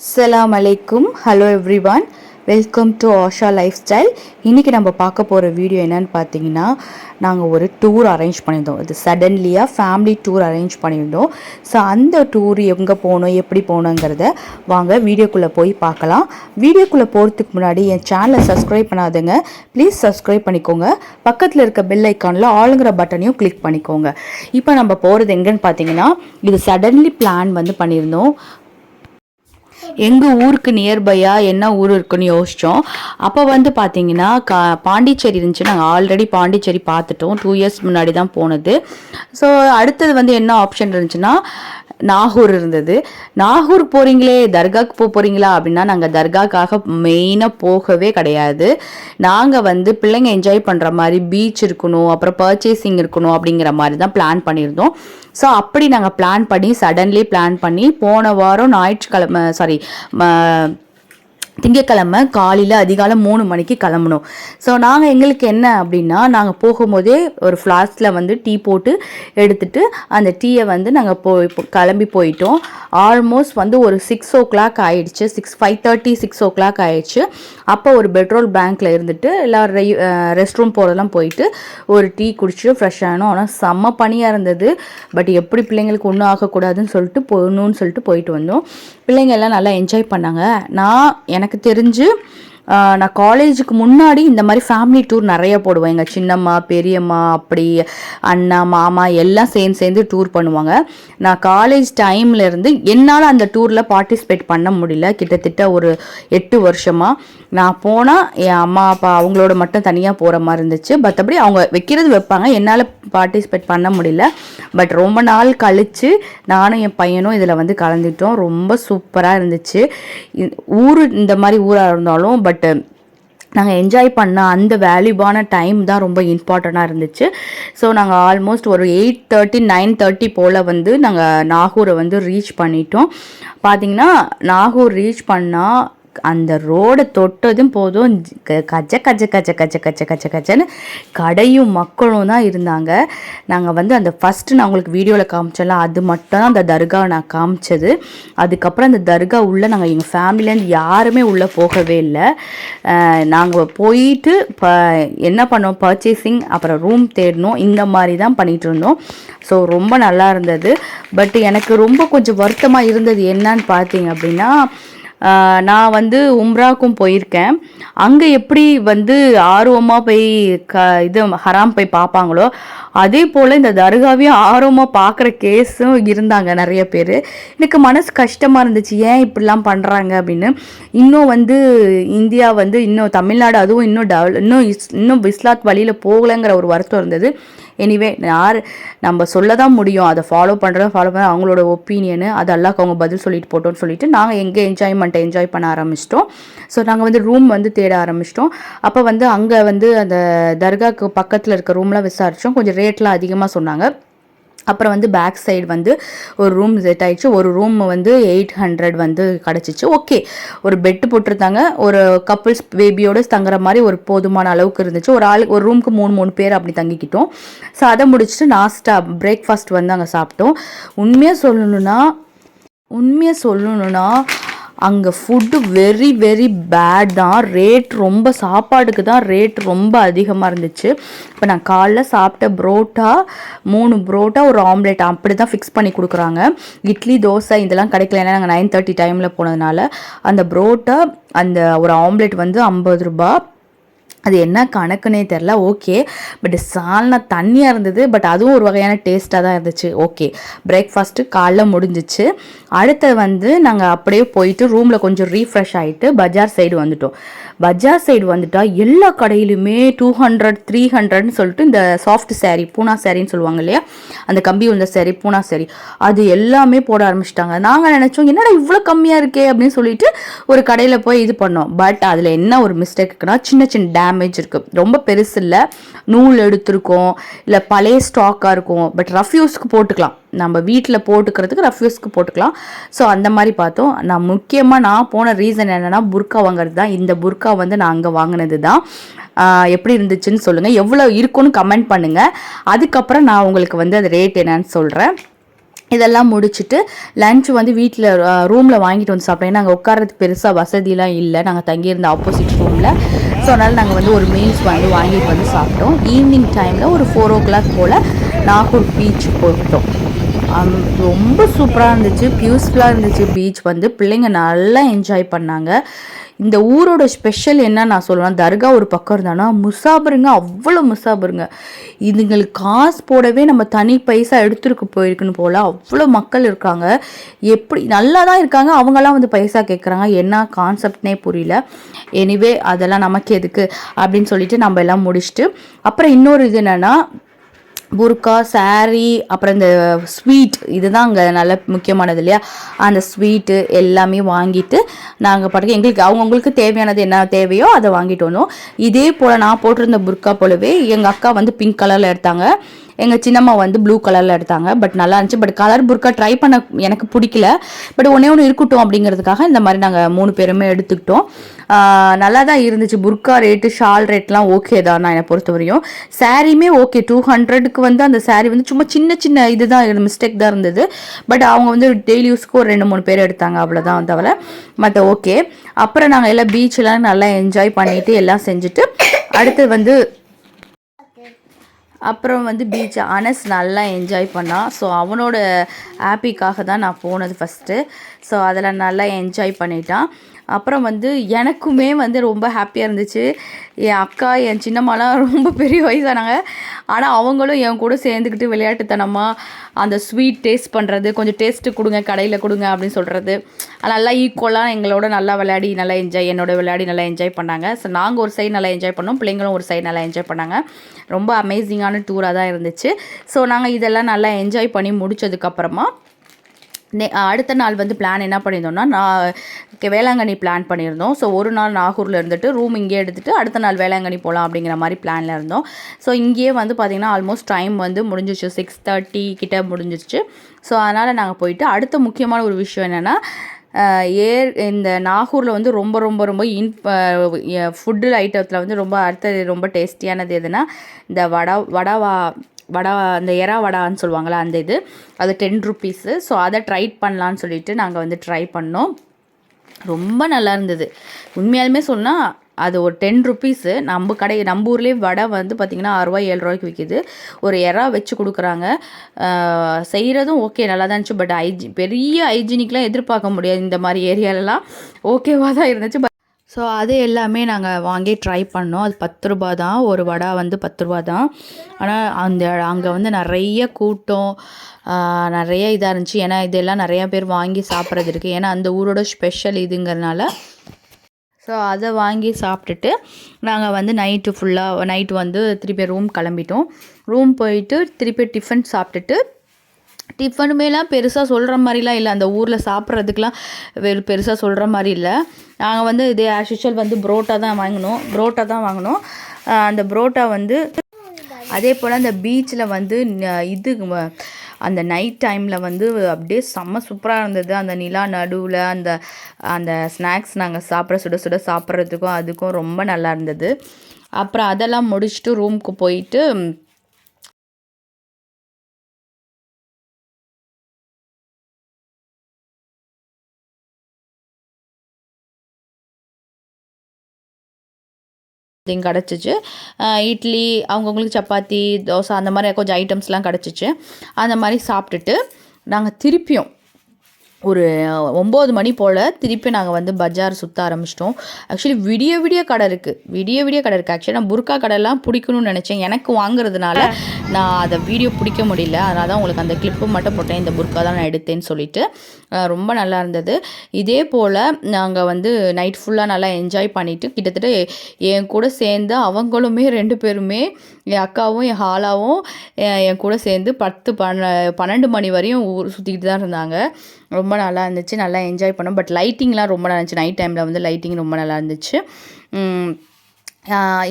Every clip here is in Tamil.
அஸ்லாம் அலைக்கும் hello everyone welcome to Asha life style இன்றைக்கி நம்ம பார்க்க போகிற வீடியோ என்னன்னு பார்த்தீங்கன்னா நாங்கள் ஒரு டூர் அரேஞ்ச் பண்ணியிருந்தோம். இது சடன்லியாக ஃபேமிலி டூர் அரேஞ்ச் பண்ணியிருந்தோம். ஸோ அந்த டூர் எங்கே போகணும் எப்படி போகணுங்கிறத வாங்க வீடியோக்குள்ளே போய் பார்க்கலாம். வீடியோக்குள்ளே போகிறதுக்கு முன்னாடி என் சேனலை சப்ஸ்கிரைப் பண்ணாதுங்க. ப்ளீஸ் சப்ஸ்கிரைப் பண்ணிக்கோங்க. பக்கத்தில் இருக்க பெல் ஐக்கானில் ஆளுங்கிற பட்டனையும் கிளிக் பண்ணிக்கோங்க. இப்போ நம்ம போகிறது எங்கன்னு பார்த்தீங்கன்னா இது சடன்லி பிளான் வந்து பண்ணியிருந்தோம். எங்கள் ஊருக்கு நியர்பையாக என்ன ஊர் இருக்குன்னு யோசித்தோம் அப்போ வந்து பார்த்தீங்கன்னா கா பாண்டிச்சேரி இருந்துச்சு. நாங்கள் ஆல்ரெடி பாண்டிச்சேரி பார்த்துட்டோம் டூ இயர்ஸ் முன்னாடி தான் போனது. ஸோ அடுத்தது வந்து என்ன ஆப்ஷன் இருந்துச்சுன்னா நாகூர் இருந்தது. நாகூர் போகிறீங்களே தர்காக்கு போக போகிறீங்களா அப்படின்னா நாங்கள் தர்காக்காக மெயினாக போகவே கிடையாது. நாங்கள் வந்து பிள்ளைங்க என்ஜாய் பண்ணுற மாதிரி பீச் இருக்கணும் அப்புறம் பர்ச்சேசிங் இருக்கணும் அப்படிங்கிற மாதிரி தான் பிளான் பண்ணியிருந்தோம். ஸோ அப்படி நாங்கள் பிளான் பண்ணி சடன்லி பிளான் பண்ணி போன வாரம் ஞாயிற்றுக்கிழமை சாரி திங்கக்கிழமை காலையில் அதிகாலம் மூணு மணிக்கு கிளம்பணும். ஸோ நாங்கள் எங்களுக்கு என்ன அப்படின்னா நாங்கள் போகும்போதே ஒரு ஃப்ளாஸ்கில் வந்து டீ போட்டு எடுத்துட்டு அந்த டீயை வந்து நாங்கள் போய் கிளம்பி போயிட்டோம். ஆல்மோஸ்ட் வந்து ஒரு சிக்ஸ் ஓ கிளாக் ஆயிடுச்சு. Six five thirty six o'clock ஆயிடுச்சு. அப்போ ஒரு பெட்ரோல் பேங்க்கில் இருந்துட்டு எல்லோரும் ரெஸ்ட் ரூம் போகிறதெல்லாம் போயிட்டு ஒரு டீ குடிச்சிட்டு ஃப்ரெஷ் ஆகணும் ஆனால் செம்ம பனியாக இருந்தது. பட் எப்படி பிள்ளைங்களுக்கு ஒன்றும் ஆகக்கூடாதுன்னு சொல்லிட்டு போகணும்னு சொல்லிட்டு போயிட்டு வந்தோம். பிள்ளைங்க எல்லாம் நல்லா என்ஜாய் பண்ணாங்க. நான் எனக்கு தெரிஞ்சு நான் காலேஜுக்கு முன்னாடி இந்த மாதிரி ஃபேமிலி டூர் நிறைய போடுவேன். எங்கள் சின்னம்மா பெரியம்மா அப்படி அண்ணா மாமா எல்லாம் சேர்ந்து சேர்ந்து டூர் பண்ணுவாங்க. நான் காலேஜ் டைம்ல இருந்து என்னால் அந்த டூரில் பார்ட்டிசிபேட் பண்ண முடியல. கிட்டத்தட்ட ஒரு எட்டு வருஷமாக நான் போனால் என் அம்மா அப்பா அவங்களோட மட்டும் தனியாக போகிற மாதிரி இருந்துச்சு. மற்றபடி அவங்க வைக்கிறது வைப்பாங்க. என்னால் பார்ட்டிசிபேட் பண்ண முடியல. பட் ரொம்ப நாள் கழித்து நானும் என் பையனும் இதில் வந்து கலந்துட்டோம் ரொம்ப சூப்பராக இருந்துச்சு. ஊர் இந்த மாதிரி ஊராக இருந்தாலும் பட் நாங்கள் என்ஜாய் பண்ண அந்த வேல்யூபான டைம் தான் ரொம்ப இம்பார்ட்டண்ட்டாக இருந்துச்சு. ஸோ நாங்கள் ஆல்மோஸ்ட் ஒரு எயிட் தேர்ட்டி நைன் தேர்ட்டி போல் வந்து நாங்கள் நாகூரை வந்து ரீச் பண்ணிட்டோம். பார்த்தீங்கன்னா நாகூர் ரீச் பண்ணால் அந்த ரோடை தொட்டதும் போதும் க- கஜ கஜ கஜ கஜ கஜ கஜன்னு கடையும் மக்களும் தான் இருந்தாங்க. நாங்கள் வந்து அந்த ஃபஸ்ட்டு நான் உங்களுக்கு வீடியோவில் காமிச்சோம்ல அது மட்டும் தான் அந்த தர்கா நான் காமிச்சது. அதுக்கப்புறம் அந்த தர்கா உள்ளே நாங்கள் எங்கள் ஃபேமிலியிலேருந்து யாருமே உள்ளே போகவே இல்லை. நாங்கள் போயிட்டு ப என்ன பண்ணோம்? பர்ச்சேசிங் அப்புறம் ரூம் தேடணும் இந்த மாதிரி தான் பண்ணிகிட்டு இருந்தோம். ஸோ ரொம்ப நல்லா இருந்தது. பட் எனக்கு ரொம்ப கொஞ்சம் வருத்தமாக இருந்தது என்னன்னு பார்த்தீங்க அப்படின்னா நான் வந்து உம்ராக்கும் போயிருக்கேன். அங்கே எப்படி வந்து ஆர்வமாக போய் க இது ஹராம் போய் பார்ப்பாங்களோ அதே போல் இந்த தர்காவையும் ஆர்வமாக பார்க்குற கேஸும் இருந்தாங்க நிறைய பேர். எனக்கு மனசு கஷ்டமாக இருந்துச்சு ஏன் இப்படிலாம் பண்ணுறாங்க அப்படின்னு. இன்னும் வந்து இந்தியா வந்து இன்னும் தமிழ்நாடு அதுவும் இன்னும் டெவல இன்னும் இஸ் இன்னும் இஸ்லாத் வழியில் போகலைங்கிற ஒரு வருத்தம் இருந்தது. எனிவே யார் நம்ம சொல்ல தான் முடியும். அதை ஃபாலோ பண்ணுறத ஃபாலோ பண்ண அவங்களோட ஒப்பீனியனு அது அல்லாஹ் அவங்க பதில் சொல்லிட்டு போட்டோம்னு சொல்லிட்டு நாங்கள் எங்கே என்ஜாய்மெண்ட்டை என்ஜாய் பண்ண ஆரம்பிச்சிட்டோம். ஸோ நாங்கள் வந்து ரூம் வந்து தேட ஆரம்பிச்சிட்டோம். அப்போ வந்து அங்கே வந்து அந்த தர்காக்கு பக்கத்தில் இருக்க ரூம்லாம் விசாரித்தோம் கொஞ்சம் ரேட்லாம் அதிகமாக சொன்னாங்க. அப்புறம் வந்து பேக் சைடு வந்து ஒரு ரூம் செட் ஆயிடுச்சு. ஒரு ரூம் வந்து எயிட் ஹண்ட்ரட் வந்து கிடச்சிச்சு. ஓகே ஒரு பெட்டு போட்டிருந்தாங்க. ஒரு கப்புள்ஸ் பேபியோட தங்குற மாதிரி ஒரு போதுமான அளவுக்கு இருந்துச்சு. ஒரு ஆள் ஒரு ரூமுக்கு மூணு மூணு பேர் அப்படி தங்கிக்கிட்டோம். ஸோ அதை முடிச்சுட்டு லாஸ்ட்டாக பிரேக்ஃபாஸ்ட் வந்து அங்கே சாப்பிட்டோம். உண்மையாக சொல்லணும்னா உண்மையாக சொல்லணும்னா அங்கே ஃபுட்டு வெரி வெரி பேட் தான் ரேட் ரொம்ப சாப்பாடுக்கு தான் ரேட் ரொம்ப அதிகமாக இருந்துச்சு. இப்போ நான் காலைல சாப்பிட்ட புரோட்டா மூணு புரோட்டா ஒரு ஆம்லேட் அப்படி தான் ஃபிக்ஸ் பண்ணி கொடுக்குறாங்க. இட்லி தோசை இதெல்லாம் கிடைக்கல. ஏன்னா நாங்கள் நைன் தேர்ட்டி டைமில் போனதுனால அந்த புரோட்டா அந்த ஒரு ஆம்லேட் வந்து ஐம்பது ரூபாய் அது என்ன கணக்குனே தெரில ஓகே பட் சால்னா தண்ணியாக இருந்தது பட் அதுவும் ஒரு வகையான டேஸ்ட்டாக தான் இருந்துச்சு ஓகே பிரேக்ஃபாஸ்ட்டு காலைல முடிஞ்சிச்சு. அடுத்து வந்து நாங்கள் அப்படியே போயிட்டு ரூமில் கொஞ்சம் ரீஃப்ரெஷ் ஆகிட்டு பஜார் சைடு வந்துட்டோம். பஜார் சைடு வந்துட்டால் எல்லா கடையிலுமே டூ ஹண்ட்ரட் த்ரீ ஹண்ட்ரட்னு சொல்லிட்டு இந்த சாஃப்ட் சேரீ பூனா சேரீன்னு சொல்லுவாங்க இல்லையா? அந்த கம்பி உள்ள சேரீ பூனா சேரீ அது எல்லாமே போட ஆரம்பிச்சிட்டாங்க. நாங்கள் நினச்சோம் என்னடா இவ்வளோ கம்மியாக இருக்கே? அப்படின்னு சொல்லிட்டு ஒரு கடையில் போய் இது பண்ணோம். பட் அதில் என்ன ஒரு மிஸ்டேக்குன்னா சின்ன சின்ன டேமேஜ் இருக்குது ரொம்ப பெருசு இல்லை. நூல் எடுத்திருக்கோம். இல்லை பழைய ஸ்டாக்காக இருக்கும். பட் ரஃப்யூஸ்க்கு போட்டுக்கலாம். நம்ம வீட்டில் போட்டுக்கிறதுக்கு ரஃப்யூஸ்க்கு போட்டுக்கலாம். ஸோ அந்த மாதிரி பார்த்தோம். நான் முக்கியமாக நான் போன ரீசன் என்னென்னா புர்கா வாங்குறது தான். இந்த புர்கா வந்து நான் அங்கே வாங்கினது தான். எப்படி இருந்துச்சுன்னு சொல்லுங்கள் எவ்வளோ இருக்குன்னு கமெண்ட் பண்ணுங்கள் அதுக்கப்புறம் நான் உங்களுக்கு வந்து அது ரேட் என்னன்னு சொல்கிறேன் இதெல்லாம் முடிச்சுட்டு லஞ்ச் வந்து வீட்டில் ரூமில் வாங்கிட்டு வந்து சாப்பிட்டோம். ஏன்னா நாங்கள் உட்காரத்துக்கு பெருசாக வசதிலாம் இல்லை. நாங்கள் தங்கியிருந்த ஆப்போசிட் ரூமில் ஸோ அதனால் நாங்கள் வந்து ஒரு மீல்ஸ் வந்து வாங்கிட்டு வந்து சாப்பிட்டோம். ஈவினிங் டைமில் ஒரு ஃபோர் ஓ கிளாக் போல் நாகூர் பீச் போயிட்டோம். ரொம்ப சூப்பராக இருந்துச்சு. பியூஸ்ஃபுல்லாக இருந்துச்சு. பீச் வந்து பிள்ளைங்க நல்லா என்ஜாய் பண்ணாங்க. இந்த ஊரோட ஸ்பெஷல் என்ன நான் சொல்லுவேன் தர்கா ஒரு பக்கம் இருந்தானா முசாபருங்க அவ்வளோ முசாபருங்க. இதுங்களுக்கு காசு போடவே நம்ம தனி பைசா எடுத்துருக்கு போயிருக்குன்னு போல் அவ்வளோ மக்கள் இருக்காங்க. எப்படி நல்லா தான் இருக்காங்க. அவங்கெல்லாம் வந்து பைசா கேட்குறாங்க என்ன கான்செப்ட்னே புரியல. எனிவே அதெல்லாம் நமக்கு எதுக்கு? அப்படின்னு சொல்லிட்டு நம்ம எல்லாம் முடிச்சுட்டு அப்புறம் இன்னொரு இது என்னென்னா புர்கா saree அப்புறம் இந்த ஸ்வீட் இதுதான் அங்கே நல்ல முக்கியமானது இல்லையா? அந்த ஸ்வீட்டு எல்லாமே வாங்கிட்டு நாங்கள் பாட்டுக்கு எங்களுக்கு அவங்கவுங்களுக்கு தேவையானது என்ன தேவையோ அதை வாங்கிட்டு வந்தோம். இதே போல் நான் போட்டிருந்த புர்கா போலவே எங்கள் அக்கா வந்து பிங்க் கலரில் எடுத்தாங்க. எங்கள் சின்னம்மா வந்து ப்ளூ கலரில் எடுத்தாங்க. பட் நல்லா இருந்துச்சு. பட் கலர் புர்க்கா ட்ரை பண்ண எனக்கு பிடிக்கல. பட் ஒன்றே ஒன்று இருக்கட்டும் அப்படிங்கிறதுக்காக இந்த மாதிரி நாங்கள் மூணு பேருமே எடுத்துக்கிட்டோம். நல்லா தான் இருந்துச்சு. புர்கா ரேட்டு ஷால் ரேட்லாம் ஓகே தான் நான் என்னை பொறுத்தவரையும். சாரியுமே ஓகே டூ ஹண்ட்ரடுக்கு வந்து அந்த சாரீ வந்து சும்மா சின்ன சின்ன இதுதான். மிஸ்டேக் தான் இருந்தது. பட் அவங்க வந்து டெய்லி யூஸ்க்கு ஒரு ரெண்டு மூணு பேர் எடுத்தாங்க. அவ்வளோதான் தவிர. மற்ற ஓகே அப்புறம் நாங்கள் எல்லாம் பீச்செலாம் நல்லா என்ஜாய் பண்ணிட்டு எல்லாம் செஞ்சுட்டு அடுத்து வந்து அப்புறம் வந்து பீச் அனஸ் நல்லா என்ஜாய் பண்ணான் ஸோ அவனோட ஹாப்பிக்காக தான் நான் போனது ஃபஸ்ட்டு ஸோ அதில் நல்லா என்ஜாய் பண்ணிட்டான். அப்புறம் வந்து எனக்குமே வந்து ரொம்ப ஹாப்பியாக இருந்துச்சு. என் அக்கா என் சின்னம்மாலாம் ரொம்ப பெரிய வயசானாங்க. ஆனால் அவங்களும் என் கூட சேர்ந்துக்கிட்டு விளையாட்டுத்தனமாக அந்த ஸ்வீட் டேஸ்ட் பண்ணுறது கொஞ்சம் டேஸ்ட்டு கொடுங்க கடையில் கொடுங்க அப்படின்னு சொல்கிறது நல்லா ஈக்குவலாக எங்களோட நல்லா விளையாடி நல்லா என்ஜாய் என்னோட விளையாடி நல்லா என்ஜாய் பண்ணாங்க. ஸோ நாங்கள் ஒரு சைடு நல்லா என்ஜாய் பண்ணோம் பிள்ளைங்களும் ஒரு சைடு நல்லா என்ஜாய் பண்ணாங்க. ரொம்ப அமேசிங்கான டூராக தான் இருந்துச்சு. ஸோ நாங்கள் இதெல்லாம் நல்லா என்ஜாய் பண்ணி முடிச்சதுக்கப்புறமா நெ அடுத்த நாள் வந்து பிளான் என்ன பண்ணியிருந்தோம்னா நான் வேளாங்கண்ணி பிளான் பண்ணியிருந்தோம். ஸோ ஒரு நாள் நாகூரில் இருந்துட்டு ரூம் இங்கேயே எடுத்துகிட்டு அடுத்த நாள் வேளாங்கண்ணி போகலாம் அப்படிங்கிற மாதிரி பிளானில் இருந்தோம். ஸோ இங்கேயே வந்து பார்த்திங்கன்னா ஆல்மோஸ்ட் டைம் வந்து முடிஞ்சிச்சு. சிக்ஸ் தேர்ட்டி கிட்ட முடிஞ்சிச்சு ஸோ அதனால் நாங்கள் போயிட்டு அடுத்த முக்கியமான ஒரு விஷயம் என்னென்னா ஏர் இந்த நாகூரில் வந்து ரொம்ப ரொம்ப ரொம்ப இன் ஃபுட்டு ஐட்டத்தில் வந்து ரொம்ப அடுத்தது ரொம்ப டேஸ்டியானது எதுனா இந்த வடா வடவா வடா அந்த எறா வடான்னு சொல்லுவாங்கள்ல அந்த இது. அது டென் ருப்பீஸு ஸோ அதை ட்ரை பண்ணலான்னு சொல்லிட்டு நாங்கள் வந்து ட்ரை பண்ணோம். ரொம்ப நல்லா இருந்தது. உண்மையாலுமே சொன்னால் அது ஒரு டென் ருப்பீஸு நம்ம கடை நம்ம ஊர்லேயே வடை வந்து பார்த்திங்கன்னா ஆறுரூவா ஏழு ரூபாய்க்கு விற்கிது ஒரு எறா வச்சு கொடுக்குறாங்க. செய்கிறதும் ஓகே நல்லா தான் இருந்துச்சு. பட் ஹைஜி பெரிய ஹைஜீனிக்லாம் எதிர்பார்க்க முடியாது. இந்த மாதிரி ஏரியாலலாம் ஓகேவாக தான் இருந்துச்சு. ஸோ அது எல்லாமே நாங்கள் வாங்கி ட்ரை பண்ணோம். அது பத்து ரூபா தான். ஒரு வடை வந்து பத்து ரூபா தான். ஆனால் அந்த அங்கே வந்து நிறைய கூட்டம் நிறைய இதாக இருந்துச்சு. ஏன்னா இதெல்லாம் நிறையா பேர் வாங்கி சாப்பிட்றது இருக்குது ஏன்னா அந்த ஊரோட ஸ்பெஷல் இதுங்கிறனால. ஸோ அதை வாங்கி சாப்பிட்டுட்டு நாங்கள் வந்து நைட்டு ஃபுல்லாக நைட்டு வந்து திருப்பி ரூம் கிளம்பிட்டோம். ரூம் போயிட்டு திருப்பி டிஃபன் சாப்பிட்டுட்டு டிஃபனுமேலாம் பெருசாக சொல்கிற மாதிரிலாம் இல்லை. அந்த ஊரில் சாப்பிட்றதுக்கெலாம் வெறும் பெருசாக சொல்கிற மாதிரி இல்லை. நாங்கள் வந்து இதே ஆஸ் யூஷுவல் வந்து புரோட்டா தான் வாங்கினோம். புரோட்டா தான் வாங்கினோம். அந்த புரோட்டா வந்து அதே போல் அந்த பீச்சில் வந்து இது வ- அந்த நைட் டைமில் வந்து அப்படியே செம்ம சூப்பராக இருந்தது. அந்த நிலா நடுவில் அந்த அந்த ஸ்நாக்ஸ் நாங்கள் சாப்பிட சுட சுட சாப்பிட்றதுக்கும் அதுக்கும் ரொம்ப நல்லா இருந்தது. அப்புறம் அதெல்லாம் முடிச்சுட்டு ரூமுக்கு போயிட்டு திங் கிடச்சிச்சு. இட்லி அவங்கவுங்களுக்கு சப்பாத்தி தோசை அந்த மாதிரி கொஞ்சம் ஐட்டம்ஸ்லாம் கிடச்சிச்சு. அந்த மாதிரி சாப்பிட்டுட்டு நாங்கள் திருப்பியும் ஒரு ஒம்பது மணி போல் திருப்பி நாங்கள் வந்து பஜார் சுற்ற ஆரம்பிச்சிட்டோம். ஆக்சுவலி விடிய விடிய கடை இருக்குது விடிய விடிய கடை இருக்குது ஆக்சுவலி நான் புர்கா கடைலாம் பிடிக்கணும்னு நினச்சேன். எனக்கு வாங்குறதுனால நான் அதை வீடியோ பிடிக்க முடியல. அதனால தான் உங்களுக்கு அந்த கிளிப்பு மட்டும் போட்டேன். இந்த புர்கா தான் நான் எடுத்தேன்னு சொல்லிட்டு. ரொம்ப நல்லா இருந்தது. இதே போல் நாங்கள் வந்து நைட் ஃபுல்லாக நல்லா என்ஜாய் பண்ணிவிட்டு கிட்டத்தட்ட என் கூட சேர்ந்து அவங்களுமே ரெண்டு பேருமே என் அக்காவும் என் ஹாலாவும் என் கூட சேர்ந்து பத்து பன்ன பன்னெண்டு மணி வரையும் ஊர் சுற்றிக்கிட்டு தான் இருந்தாங்க. ரொம்ப நல்லா இருந்துச்சு. நல்லா என்ஜாய் பண்ணோம். பட் லைட்டிங்லாம் ரொம்ப நல்லா இருந்துச்சு. நைட் டைமில் வந்து லைட்டிங் ரொம்ப நல்லா இருந்துச்சு.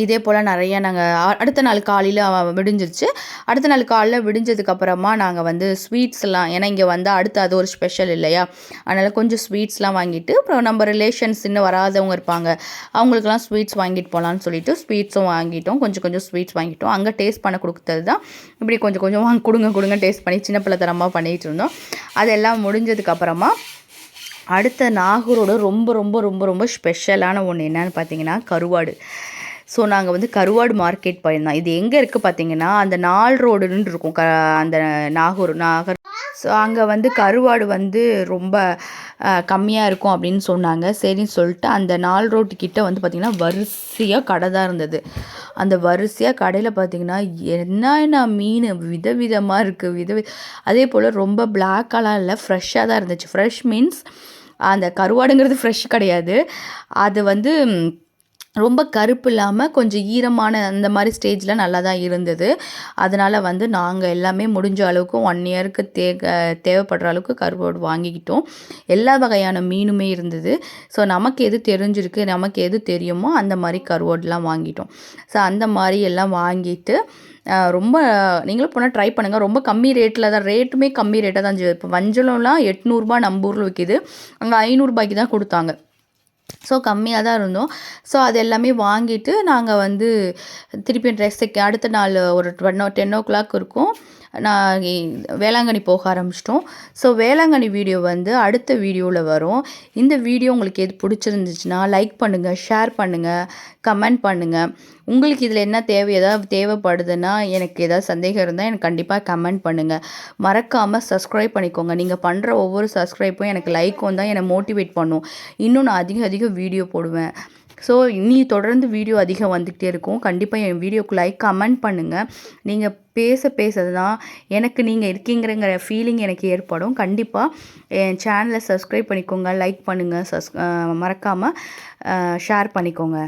இதே போல் நிறைய நாங்கள் அடுத்த நாள் காலையில் விடிஞ்சிருச்சு. அடுத்த நாள் காலையில் விடிஞ்சதுக்கப்புறமா நாங்கள் வந்து ஸ்வீட்ஸ்லாம் ஏன்னா இங்கே வந்து அடுத்து அது ஒரு ஸ்பெஷல் இல்லையா? அதனால் கொஞ்சம் ஸ்வீட்ஸ்லாம் வாங்கிட்டு அப்புறம் நம்ம ரிலேஷன்ஸ் இன்னும் வராதவங்க இருப்பாங்க. அவங்களுக்குலாம் ஸ்வீட்ஸ் வாங்கிட்டு போகலான்னு சொல்லிட்டு ஸ்வீட்ஸும் வாங்கிட்டோம். கொஞ்சம் கொஞ்சம் ஸ்வீட்ஸ் வாங்கிட்டோம். அங்கே டேஸ்ட் பண்ண கொடுத்தது தான். இப்படி கொஞ்சம் கொஞ்சம் வாங்க கொடுங்க கொடுங்க டேஸ்ட் பண்ணி சின்ன பிள்ளைத்தனமாக பண்ணிகிட்டு இருந்தோம். அதெல்லாம் முடிஞ்சதுக்கப்புறமா அடுத்த நாகூரோட ரொம்ப ரொம்ப ரொம்ப ரொம்ப ஸ்பெஷலான ஒன்று என்னன்னு பார்த்தீங்கன்னா கருவாடு. ஸோ நாங்கள் வந்து கருவாடு மார்க்கெட் போயிருந்தோம். இது எங்கே இருக்குது பார்த்தீங்கன்னா அந்த நால் ரோடுன்னு இருக்கும். க அந்த நாகூர் நாகர். ஸோ அங்கே வந்து கருவாடு வந்து ரொம்ப கம்மியாக இருக்கும் அப்படின்னு சொன்னாங்க. சரின்னு சொல்லிட்டு அந்த நாள் ரோட்டுக்கிட்ட வந்து பார்த்திங்கன்னா வரிசையாக கடை தான் இருந்தது. அந்த வரிசையாக கடையில் பார்த்தீங்கன்னா என்னென்ன மீன் விதவிதமாக இருக்குது வித அதே போல் ரொம்ப பிளாக்கெல்லாம் இல்லை ஃப்ரெஷ்ஷாக தான் இருந்துச்சு. ஃப்ரெஷ் மீன்ஸ் அந்த கருவாடுங்கிறது ஃப்ரெஷ் கிடையாது. அது வந்து ரொம்ப கருப்பு இல்லாமல் கொஞ்சம் ஈரமான அந்த மாதிரி ஸ்டேஜில் நல்லா தான் இருந்தது. அதனால் வந்து நாங்கள் எல்லாமே முடிஞ்ச அளவுக்கு ஒன் இயருக்கு தே தேவைப்படுற அளவுக்கு கருவோடு வாங்கிக்கிட்டோம். எல்லா வகையான மீனுமே இருந்தது. ஸோ நமக்கு எது தெரிஞ்சிருக்கு நமக்கு எது தெரியுமோ அந்த மாதிரி கருவோடெலாம் வாங்கிட்டோம். ஸோ அந்த மாதிரி எல்லாம் வாங்கிட்டு ரொம்ப நீங்களும் போனால் ட்ரை பண்ணுங்கள் ரொம்ப கம்மி ரேட்டில் தான் ரேட்டுமே கம்மி ரேட்டாக தான் இப்போ வஞ்சலம்லாம் எட்நூறுபா நம்ம ஊரில் விற்கிது அங்கே ஐநூறுபாய்க்கு தான் கொடுத்தாங்க. ஸோ கம்மியாக தான் இருந்தோம். ஸோ அது எல்லாமே வாங்கிட்டு நாங்கள் வந்து திருப்பி ட்ரெஸ்ஸுக்கு அடுத்த நாள் ஒரு டென் டென் ஓ கிளாக் இருக்கும். நான் வேளாங்கண்ணி போக ஆரம்பிச்சிட்டோம். ஸோ வேளாங்கண்ணி வீடியோ வந்து அடுத்த வீடியோவில் வரும். இந்த வீடியோ உங்களுக்கு எது பிடிச்சிருந்துச்சுன்னா லைக் பண்ணுங்கள் ஷேர் பண்ணுங்கள் கமெண்ட் பண்ணுங்கள் உங்களுக்கு இதில் என்ன தேவை ஏதாவது தேவைப்படுதுன்னா எனக்கு ஏதாவது சந்தேகம் இருந்தால் எனக்கு கண்டிப்பாக கமெண்ட் பண்ணுங்கள் மறக்காமல் சப்ஸ்கிரைப் பண்ணிக்கோங்க. நீங்கள் பண்ணுற ஒவ்வொரு சப்ஸ்கிரைப்பும் எனக்கு லைக்கும் தான் என்னை மோட்டிவேட் பண்ணும். இன்னும் நான் அதிக அதிக வீடியோ போடுவேன். ஸோ இனி தொடர்ந்து வீடியோ அதிகம் வந்துக்கிட்டே இருக்கும். கண்டிப்பாக என் வீடியோக்கு லைக் கமெண்ட் பண்ணுங்கள் நீங்கள் பேச பேச தான் எனக்கு நீங்கள் இருக்கீங்கிறங்கிற ஃபீலிங் எனக்கு ஏற்படும். கண்டிப்பாக என் சேனலை சப்ஸ்கிரைப் பண்ணிக்கோங்க லைக் பண்ணுங்கள் சஸ் மறக்காமல் ஷேர் பண்ணிக்கோங்க.